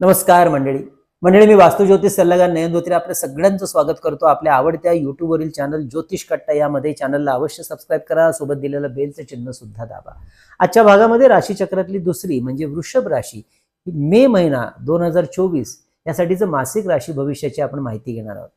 नमस्कार मंडळी. मंडळी मी वास्तू ज्योतिष सल्लागार नयन धोत्रे आपल्या सगळ्यांचं स्वागत करतो आपल्या आवडत्या युट्यूबवरील चॅनल ज्योतिष कट्टा यामध्ये. चॅनलला अवश्य सबस्क्राईब करा सोबत दिलेलं बेलचं चिन्ह सुद्धा दाबा. आजच्या भागामध्ये राशीचक्रातली दुसरी म्हणजे वृषभ राशी मे महिना दोन हजार चोवीस यासाठीचं मासिक राशी भविष्याची आपण माहिती घेणार आहोत.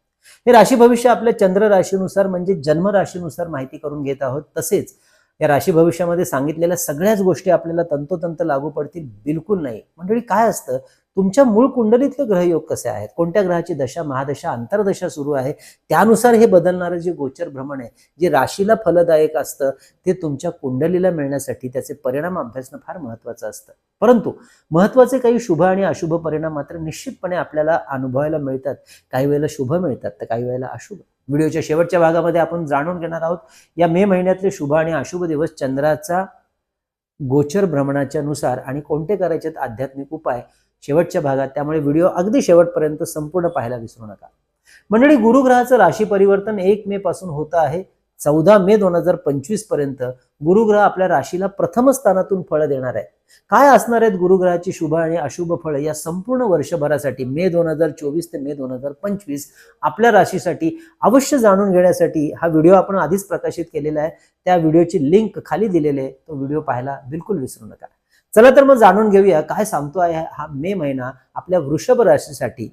हे राशी भविष्य आपल्या चंद्र राशीनुसार म्हणजे जन्म राशीनुसार माहिती करून घेत आहोत. तसेच या राशी भविष्यामध्ये सांगितलेल्या सगळ्याच गोष्टी आपल्याला तंतोतंत लागू पडतील बिलकुल नाही. मंडळी काय असतं? तुमच्या मूळ कुंडलीतले ग्रहयोग कसे आहेत? कोणत्या ग्रहाची दशा महादशा अंतर्दशा सुरू आहे? त्यानुसार हे बदलणारं जे गोचर भ्रमण आहे जे राशीला फलदायक असतं ते तुमच्या कुंडलीला मिळण्यासाठी त्याचे परिणाम अभ्यासणं फार महत्वाचं असतं. परंतु महत्त्वाचे काही शुभ आणि अशुभ परिणाम मात्र निश्चितपणे आपल्याला अनुभवायला मिळतात. काही वेळेला शुभ मिळतात तर काही वेळेला अशुभ. व्हिडिओच्या शेवटच्या भागामध्ये आपण जाणून घेणार आहोत या मे महिन्यातले शुभ आणि अशुभ दिवस चंद्राचा गोचर भ्रमणाच्या नुसार आणि कोणते करायचे आध्यात्मिक उपाय शेवटच्या भागात. त्यामुळे व्हिडिओ अगदी शेवटपर्यंत संपूर्ण पाहायला विसरू नका. मंडळी गुरुग्रहाचं राशी परिवर्तन एक मे पासून होत आहे. चौदा मे दोन हजार पंचवीसपर्यंत गुरुग्रह आपल्या राशीला प्रथम स्थानातून फळं देणार आहे. काय असणार आहेत गुरुग्रहाची शुभ आणि अशुभ फळ या संपूर्ण वर्षभरासाठी? मे दोन हजार चोवीस ते मे दोन हजार पंचवीस आपल्या राशीसाठी अवश्य जाणून घेण्यासाठी हा व्हिडिओ आपण आधीच प्रकाशित केलेला आहे. त्या व्हिडिओची लिंक खाली दिलेली आहे. तो व्हिडिओ पाहायला बिलकुल विसरू नका. चला तर मग जाणून घेऊया काय सांगतो आहे हा मे महिना आपल्या वृषभ राशीसाठी.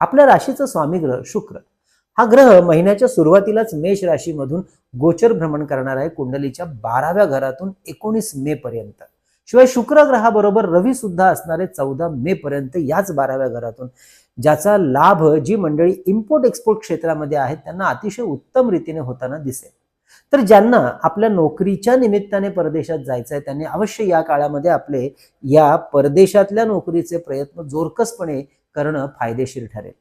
आपल्या राशीचा स्वामी ग्रह शुक्र. हा ग्रह महिन्याच्या सुरुवातीलाच मेष राशीमधून गोचर भ्रमण करणार आहे कुंडलीच्या बाराव्या घरातून एकोणीस मे पर्यंत. शिवाय शुक्र ग्रहाबरोबर रवी सुद्धा असणारे चौदा मे पर्यंत याच बाराव्या घरातून. ज्याचा लाभ जी मंडळी इम्पोर्ट एक्सपोर्ट क्षेत्रामध्ये आहेत त्यांना अतिशय उत्तम रीतीने होताना दिसेल. तर ज्यांना आपल्या नोकरीच्या निमित्ताने परदेशात जायचं आहे त्यांनी अवश्य या काळामध्ये आपले या परदेशातल्या नोकरीचे प्रयत्न जोरकसपणे करणं फायदेशीर ठरेल.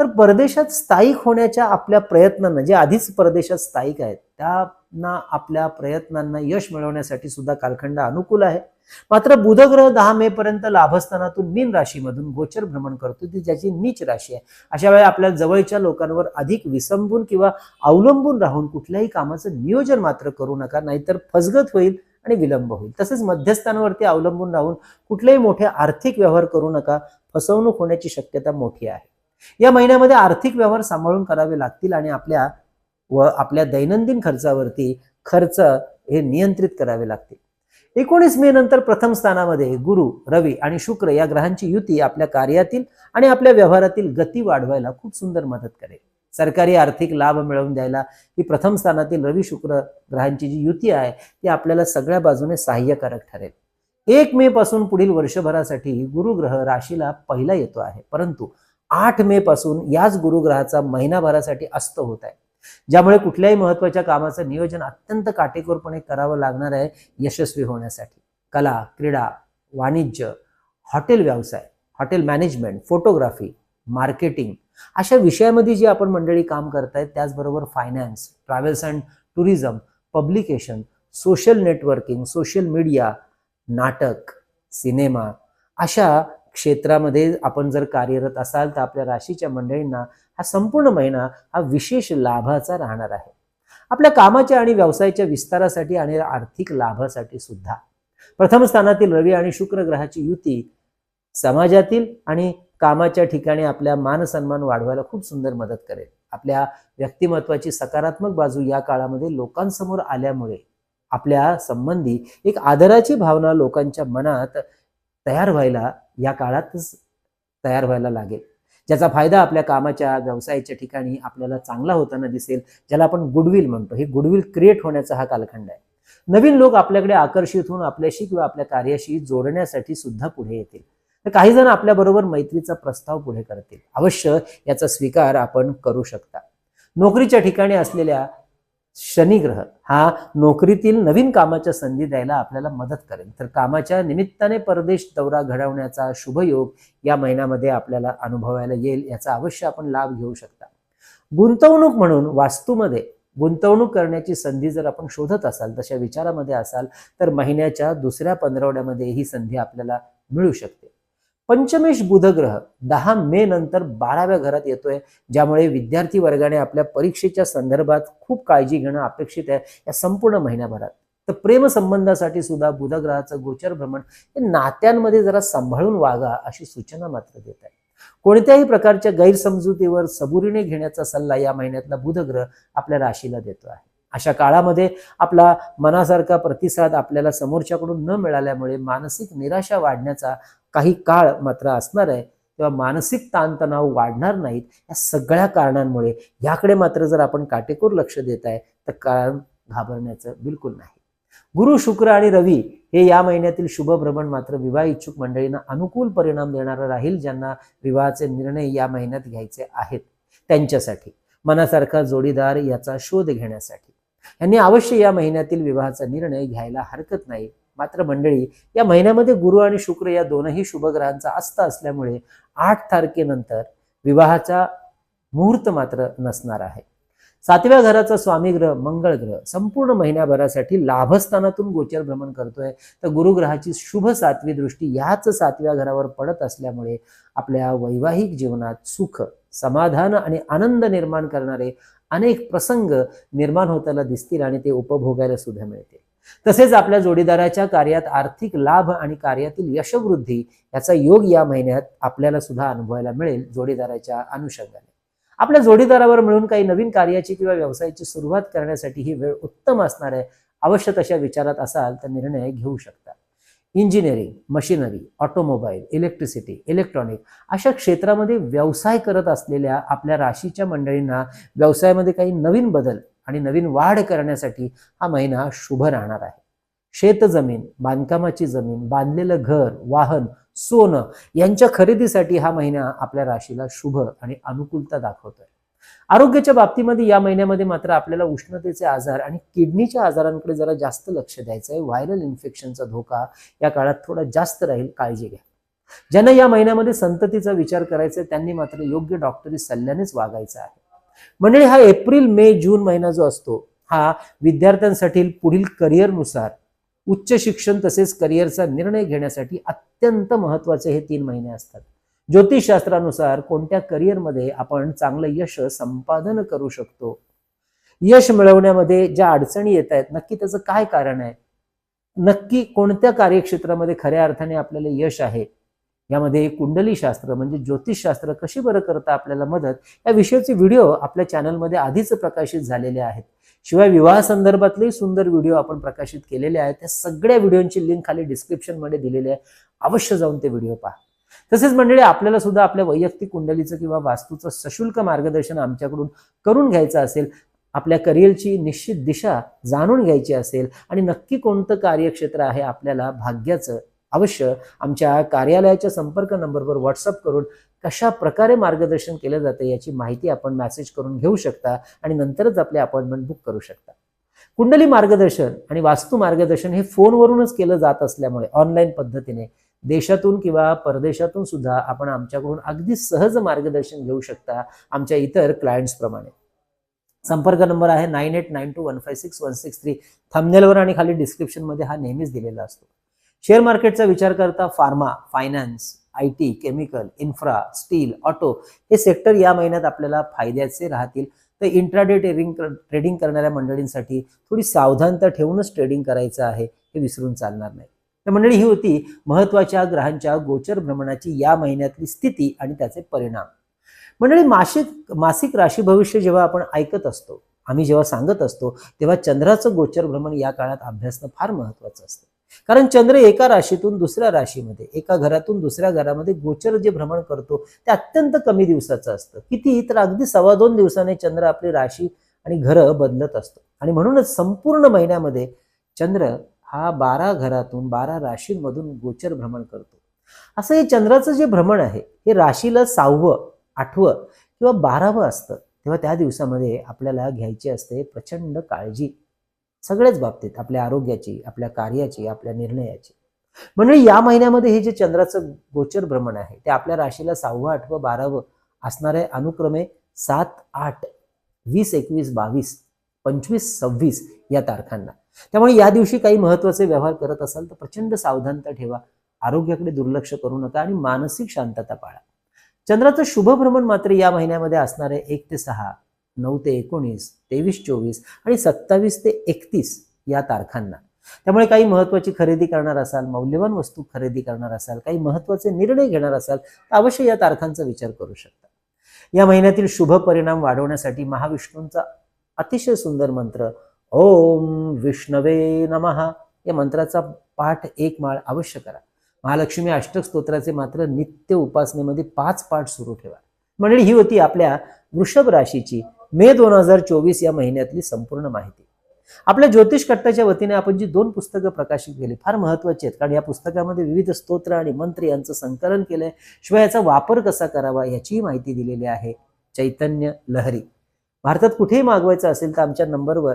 तर परदेशात स्थायिक होण्याच्या आपल्या प्रयत्नांना जे आधीच परदेशात स्थायिक आहेत त्यांना आपल्या प्रयत्नांना यश मिळवण्यासाठी सुद्धा कालखंड अनुकूल आहे. मात्र बुधग्रह दहा मे पर्यंत लाभस्थानातून मीन राशीमधून गोचर भ्रमण करतो. ती ज्याची नीच राशी आहे. अशा वेळी आपल्या जवळच्या लोकांवर अधिक विसंबून किंवा अवलंबून राहून कुठल्याही कामाचं नियोजन मात्र करू नका नाहीतर फसगत होईल आणि विलंब होईल. तसेच मध्यस्थानावरती अवलंबून राहून कुठलेही मोठे आर्थिक व्यवहार करू नका. फसवणूक होण्याची शक्यता मोठी आहे. या महिन्यामध्ये आर्थिक व्यवहार सांभाळून करावे लागतील आणि आपल्या व आपल्या दैनंदिन खर्चावरती खर्च हे नियंत्रित करावे लागतील. एकोणीस मे नंतर प्रथम स्थानामध्ये गुरु रवी आणि शुक्र या ग्रहांची युती आपल्या कार्यातील आणि आपल्या व्यवहारातील गती वाढवायला खूप सुंदर मदत करेल. सरकारी आर्थिक लाभ मिळवून द्यायला ही प्रथम स्थानातील रवी शुक्र ग्रहांची जी युती आहे ती आपल्याला सगळ्या बाजूने सहाय्यकारक ठरेल. एक मे पासून पुढील वर्षभरासाठी गुरुग्रह राशीला पहिला येतो आहे. परंतु आठ मे पासून याच गुरुग्रहाचा महिनाभरासाठी अस्त होत आहे. ज्यामुळे कुठल्याही महत्त्वाच्या कामाचं नियोजन अत्यंत काटेकोरपणे करावं लागणार आहे यशस्वी होण्यासाठी. कला क्रीडा वाणिज्य हॉटेल व्यवसाय हॉटेल मॅनेजमेंट फोटोग्राफी मार्केटिंग अशा विषयामध्ये जी आपण मंडळी काम करतायत त्याचबरोबर finance travels and tourism publication social networking social media नाटक सिनेमा अशा क्षेत्रामध्ये आपण जर कार्यरत असाल तर आपल्या राशीच्या मंडळींना हा संपूर्ण महिना हा विशेष लाभाचा राहणार आहे. आपल्या कामाच्या आणि व्यवसायाच्या विस्तारासाठी आणि आर्थिक लाभासाठी सुद्धा. प्रथम स्थानातील रवी आणि शुक्र ग्रहाची युती समाजातील आणि कामाच्या ठिकाणी आपल्या मानसन्मान वाढवायला खूप सुंदर मदत करेल. आपल्या व्यक्तिमत्वाची सकारात्मक बाजू या काळामध्ये लोकांसमोर आल्यामुळे आपल्या संबंधी एक आदराची भावना लोकांच्या मनात तयार व्हायला या काळातच तयार व्हायला लागेल. ज्याचा फायदा आपल्या कामाच्या व्यवसायाच्या ठिकाणी आपल्याला चांगला होताना दिसेल ज्याला आपण गुडविल म्हणतो. हे गुडविल क्रिएट होण्याचा हा कालखंड आहे. नवीन लोक आपल्याकडे आकर्षित होऊन आपल्याशी किंवा आपल्या कार्याशी जोडण्यासाठी सुद्धा पुढे येतील. तर काही जण आपल्याबरोबर मैत्रीचा प्रस्ताव पुढे करतील. अवश्य याचा स्वीकार आपण करू शकता. नोकरीच्या ठिकाणी असलेल्या शनिग्रह हा नोकरीतील नवीन कामाच्या संधी द्यायला आपल्याला मदत करेल. तर कामाच्या निमित्ताने परदेश दौरा घडवण्याचा शुभयोग या महिन्यामध्ये आपल्याला अनुभवायला येईल याचा अवश्य आपण लाभ घेऊ शकता. गुंतवणूक म्हणून वास्तूमध्ये गुंतवणूक करण्याची संधी जर आपण शोधत असाल तशा विचारामध्ये असाल तर महिन्याच्या दुसऱ्या पंधरवड्यामध्ये ही संधी आपल्याला मिळू शकते. पंचमेश बुधग्रह दहा मे नंतर बाराव्या घरात येतोय ज्यामुळे विद्यार्थी वर्गाने आपल्या परीक्षेच्या संदर्भात खूप काळजी घेणं अपेक्षित आहे या संपूर्ण महिन्याभरात. तर प्रेमसंबंधासाठी सुद्धा बुधग्रहाचं गोचर भ्रमण हे नात्यांमध्ये जरा सांभाळून वागा अशी सूचना मात्र देत आहे. कोणत्याही प्रकारच्या गैरसमजुतीवर सबुरीने घेण्याचा सल्ला या महिन्यातला बुधग्रह आपल्या राशीला देतो आहे. अशा काळामध्ये आपला मनासारखा प्रतिसाद आपल्याला समोरच्याकडून न मिळाल्यामुळे मानसिक निराशा वाढण्याचा काही काळ मात्र असणार आहे. किंवा मानसिक ताणतणाव वाढणार नाहीत. या सगळ्या कारणांमुळे याकडे मात्र जर आपण काटेकोर लक्ष देत आहे तर कारण घाबरण्याचं बिलकुल नाही. गुरु शुक्र आणि रवी हे या महिन्यातील शुभ भ्रमण मात्र विवाह इच्छुक मंडळींना अनुकूल परिणाम देणारं राहील ज्यांना विवाहाचे निर्णय या महिन्यात घ्यायचे आहेत त्यांच्यासाठी. मनासारखा जोडीदार याचा शोध घेण्यासाठी. यांनी अवश्य या महिन्यातील विवाहाचा निर्णय घ्यायला हरकत नाही. मात्र मंडळी या महिन्यामध्ये गुरु आणि शुक्र या दोनही शुभग्रहांचा अस्त असल्यामुळे आठ तारखेनंतर विवाहाचा मुहूर्त मात्र नसणार आहे. सातव्या घराचा स्वामी ग्रह मंगळ ग्रह संपूर्ण महिन्याभरासाठी लाभस्थानातून गोचर भ्रमण करतोय. तर गुरुग्रहाची शुभ सातवी दृष्टी याच सातव्या घरावर पडत असल्यामुळे आपल्या वैवाहिक जीवनात सुख समाधान आणि आनंद निर्माण करणारे अनेक प्रसंग निर्माण होताना दिसतील आणि ते उपभोगायला सुद्धा मिळतील. तसेच आपल्या जोडीदाराच्या कार्यात आर्थिक लाभ आणि कार्यातील यशवृद्धी याचा योग या महिन्यात आपल्याला सुद्धा अनुभवायला मिळेल जोडीदाराच्या अनुषंगाने. आपल्या जोडीदारावर मिळून काही नवीन कार्याची किंवा व्यवसायाची सुरुवात करण्यासाठी ही वेळ उत्तम असणार आहे आवश्यक तशा विचारात असाल तर निर्णय घेऊ शकता. Engineering machinery automobile electricity electronic अशा क्षेत्रामध्ये व्यवसाय करत असलेल्या आपल्या राशीच्या मंडळींना व्यवसायामध्ये काही नवीन बदल आणि नवीन वाढ करण्यासाठी हा महिना शुभ राहणार आहे. शेतजमीन बांधकामाची जमीन बांधलेलं घर वाहन सोनं यांच्या खरेदीसाठी हा महिना आपल्या राशीला शुभ आणि अनुकूलता दाखवतोय. आरोग्याच्या बाबतीमध्ये या महिन्यामध्ये मात्र आपल्याला उष्णतेचे आजार आणि किडनीच्या आजारांकडे जरा जास्त लक्ष द्यायचं आहे व्हायरल इन्फेक्शनचा धोका या काळात थोडा जास्त राहील काळजी घ्या. ज्यांना या महिन्यामध्ये संततीचा विचार करायचा आहे त्यांनी मात्र योग्य डॉक्टरी सल्ल्यानेच वागायचं आहे. मंडळी हा एप्रिल मे जून महिना जो असतो हा विद्यार्थ्यांसाठी पुढील करिअरनुसार उच्च शिक्षण तसेच करिअरचा निर्णय घेण्यासाठी अत्यंत महत्त्वाचे हे तीन महिने असतात. ज्योतिषशास्त्रानुसार कोणत्या करिअरमध्ये आपण चांगलं यश संपादन करू शकतो? यश मिळवण्यामध्ये ज्या अडचणी येत आहेत नक्की त्याचं काय कारण आहे? नक्की कोणत्या कार्यक्षेत्रामध्ये खऱ्या अर्थाने आपल्याला यश आहे? यामध्ये कुंडली शास्त्र म्हणजे ज्योतिषशास्त्र कशी बरं करता आपल्याला मदत या विषयाचे व्हिडिओ आपल्या चॅनलमध्ये आधीच प्रकाशित झालेले आहेत. शिवाय विवाह संदर्भातले सुंदर व्हिडिओ आपण प्रकाशित केलेले आहेत. त्या सगळ्या व्हिडिओची लिंक खाली डिस्क्रिप्शनमध्ये दिलेली आहे. अवश्य जाऊन ते व्हिडिओ पहा. तसेच मंडळी आपल्याला सुद्धा आपल्या वैयक्तिक कुंडलीचं किंवा वास्तूचं सशुल्क मार्गदर्शन आमच्याकडून करून घ्यायचं असेल आपल्या करिअरची निश्चित दिशा जाणून घ्यायची असेल आणि नक्की कोणतं कार्यक्षेत्र आहे आपल्याला भाग्याचं अवश्य आमच्या कार्यालयाच्या संपर्क नंबरवर व्हॉट्सअप करून कशा प्रकारे मार्गदर्शन केलं जातं याची माहिती आपण मेसेज करून घेऊ शकता आणि नंतरच आपले अपॉइंटमेंट बुक करू शकता. कुंडली मार्गदर्शन आणि वास्तू मार्गदर्शन हे फोनवरूनच केलं जात असल्यामुळे ऑनलाईन पद्धतीने देशातून किंवा परदेशातून सुद्धा आपण आमच्याकडून अगदी सहज मार्गदर्शन घेऊ शकता आमच्या इतर क्लायंट्सप्रमाणे संपर्क नंबर आहे nine eight nine two one five six one six three थंबनेलवर आणि खाली डिस्क्रिप्शनमध्ये हा नेहमीच दिलेला असतो. शेअर मार्केटचा विचार करता pharma finance I T chemical infra steel auto हे सेक्टर या महिन्यात आपल्याला फायद्याचे राहतील. तर इंट्राडे ट्रेडिंग ट्रेडिंग करणाऱ्या मंडळींसाठी थोडी सावधानता ठेवूनच ट्रेडिंग करायचं आहे हे विसरून चालणार नाही. तर मंडळी ही होती महत्त्वाच्या ग्रहांच्या गोचर भ्रमणाची या महिन्यातली स्थिती आणि त्याचे परिणाम. मंडळी मासिक मासिक राशी भविष्य जेव्हा आपण ऐकत असतो आम्ही जेव्हा सांगत असतो तेव्हा चंद्राचं गोचर भ्रमण या काळात अभ्यासणं फार महत्वाचं असतं. कारण चंद्र एका राशीतून दुसऱ्या राशीमध्ये एका घरातून दुसऱ्या घरामध्ये गोचर जे भ्रमण करतो ते अत्यंत कमी दिवसाचं असतं. किती तर अगदी सव्वा दोन दिवसाने चंद्र आपली राशी आणि घरं बदलत असतो. आणि म्हणूनच संपूर्ण महिन्यामध्ये चंद्र हा बारा घरातून बारा राशींमधून गोचर भ्रमण करतो. असं हे चंद्राचं जे भ्रमण आहे हे राशीला सहावं आठवं किंवा बारावं असतं. तेव्हा त्या दिवसामध्ये आपल्याला घ्यायची असते प्रचंड काळजी. सगळ्याच बाबतीत आपल्या आरोग्याची आपल्या कार्याची आपल्या निर्णयाची. म्हणजे या महिन्यामध्ये हे जे चंद्राचं गोचर भ्रमण आहे ते आपल्या राशीला सहावं आठवं बारावं असणारे अनुक्रमे सात आठ वीस एकवीस बावीस पंचवीस सव्वीस या तारखांना. त्यामुळे या दिवशी काही महत्त्वाचे व्यवहार करत असाल तर प्रचंड सावधानता ठेवा आरोग्याकडे दुर्लक्ष करू नका आणि मानसिक शांतता पाळा. चंद्राचं शुभ भ्रमण मात्र या महिन्यामध्ये असणारे एक ते सहा नऊ ते एकोणीस तेवीस चोवीस आणि सत्तावीस ते एकतीस या तारखांना. त्यामुळे काही महत्वाची खरेदी करणार असाल मौल्यवान वस्तू खरेदी करणार असाल काही महत्त्वाचे निर्णय घेणार असाल तर अवश्य या तारखांचा विचार करू शकता. या महिन्यातील शुभ परिणाम वाढवण्यासाठी महाविष्णूंचा अतिशय सुंदर मंत्र ओम विष्णवे नमहा या मंत्राचा पाठ एक माळ अवश्य करा. महालक्ष्मी अष्टक स्तोत्राचे मात्र नित्य उपासनेमध्ये पाच पाठ सुरू ठेवा. मंडळी ही होती आपल्या वृषभ राशीची मे दोन हजार चोवीस या महिन्यातली संपूर्ण माहिती. आपल्या ज्योतिष कट्टाच्या वतीने आपण जी दोन पुस्तकं प्रकाशित केली फार महत्वाची आहेत. कारण या पुस्तकामध्ये विविध स्तोत्र आणि मंत्र यांचं संकलन केलंय. शिवाय याचा वापर कसा करावा याचीही माहिती दिलेली आहे. चैतन्य लहरी. भारतात कुठेही मागवायचं असेल तर आमच्या नंबरवर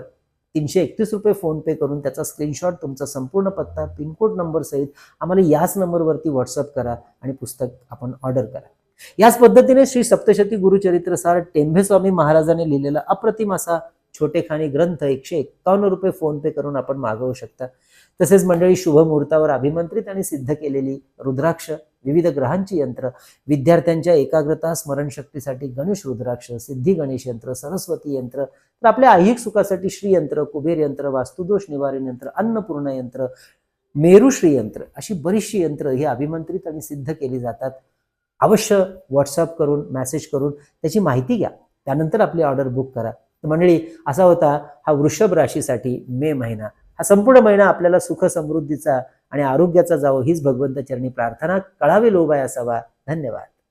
तीनशे एकतीस रुपये फोन पे करून त्याचा स्क्रीनशॉट तुमचा संपूर्ण पत्ता पिनकोड नंबर सहित आम्हाला याच नंबरवरती व्हॉट्सअप करा आणि पुस्तक आपण ऑर्डर करा. याच पद्धतीने श्री सप्तशती गुरुचरित्र सार टेंभे स्वामी महाराजांनी लिहिलेला अप्रतिम असा छोटेखानी ग्रंथ एकशे एक्कावन्न रुपये फोन पे करून आपण मागवू शकता. तसेच मंडळी शुभ मुहूर्तावर अभिमंत्रित आणि सिद्ध केलेली रुद्राक्ष विविध ग्रहांची यंत्र विद्यार्थ्यांच्या एकाग्रता स्मरणशक्तीसाठी गणेश रुद्राक्ष सिद्धी गणेश यंत्र सरस्वती यंत्र तर आपल्या ऐहिक सुखासाठी श्रीयंत्र कुबेर यंत्र वास्तुदोष निवारण यंत्र अन्नपूर्ण यंत्र मेरुश्री यंत्र अशी बरीचशी यंत्र ही अभिमंत्रित आणि सिद्ध केली जातात. अवश्य व्हॉट्सअप करून मेसेज करून त्याची माहिती घ्या. त्यानंतर आपली ऑर्डर बुक करा. तर मंडळी असा होता हा वृषभ राशीसाठी मे महिना. हा संपूर्ण महिना आपल्याला सुख समृद्धीचा आणि आरोग्याचा जावो हीच भगवंत चरणी प्रार्थना. कळावी लोबाय असावा. धन्यवाद.